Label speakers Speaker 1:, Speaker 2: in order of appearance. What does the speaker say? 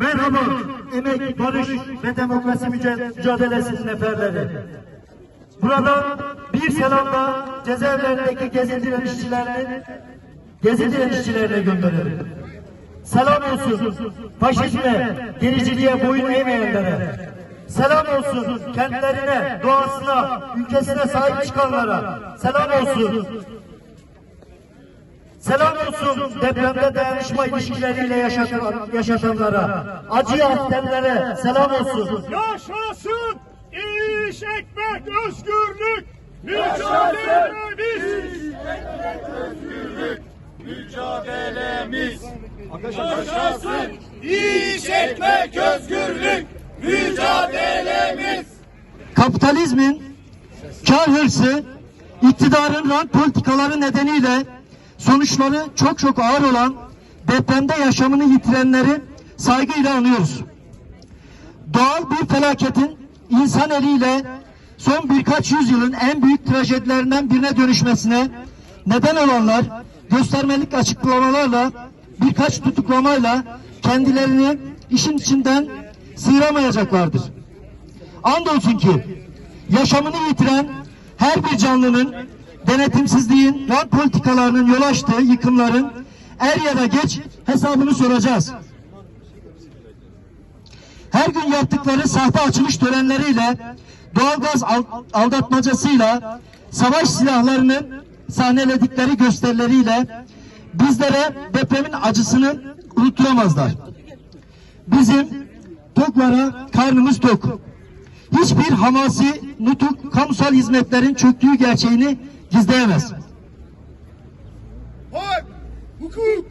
Speaker 1: Merhaba emek, barış ve demokrasi müca- mücadelesinin neferleri. Burada bir selam da cezaevlerindeki gezi direnişçilerinin gezi direnişçilerine gönderelim. Selam olsun faşizme, gericiliğe boyun eğmeyenlere. Selam olsun kentlerine, doğasına, ülkesine sahip çıkanlara. Selam olsun. Selam olsun depremde dayanışma ilişkileriyle yaşatan, yaşatanlara. Acı aftenlere selam olsun.
Speaker 2: Yaşasın iş ekmek özgürlük mücadelemiz.
Speaker 3: mücadelemiz. Yaşasın iş ekmek özgürlük mücadelemiz.
Speaker 1: Kapitalizmin kar hırsı, iktidarın rant politikaları nedeniyle sonuçları çok çok ağır olan depremde yaşamını yitirenleri saygıyla anıyoruz. Doğal bir felaketin insan eliyle son birkaç yüzyılın en büyük trajedilerinden birine dönüşmesine neden olanlar göstermelik açıklamalarla birkaç tutuklamayla kendilerini işin içinden sıyıramayacaklardır. Andolsun ki yaşamını yitiren her bir canlının denetimsizliğin, rant politikalarının yol açtığı yıkımların er ya da geç hesabını soracağız. Her gün yaptıkları sahte açılış törenleriyle, doğalgaz al- aldatmacasıyla, savaş silahlarının sahneledikleri gösterileriyle bizlere depremin acısını unutturamazlar. Bizim toklara karnımız tok. Hiçbir hamasi, nutuk, kamusal hizmetlerin çöktüğü gerçeğini gizleyemez.
Speaker 2: Hak, hukuk,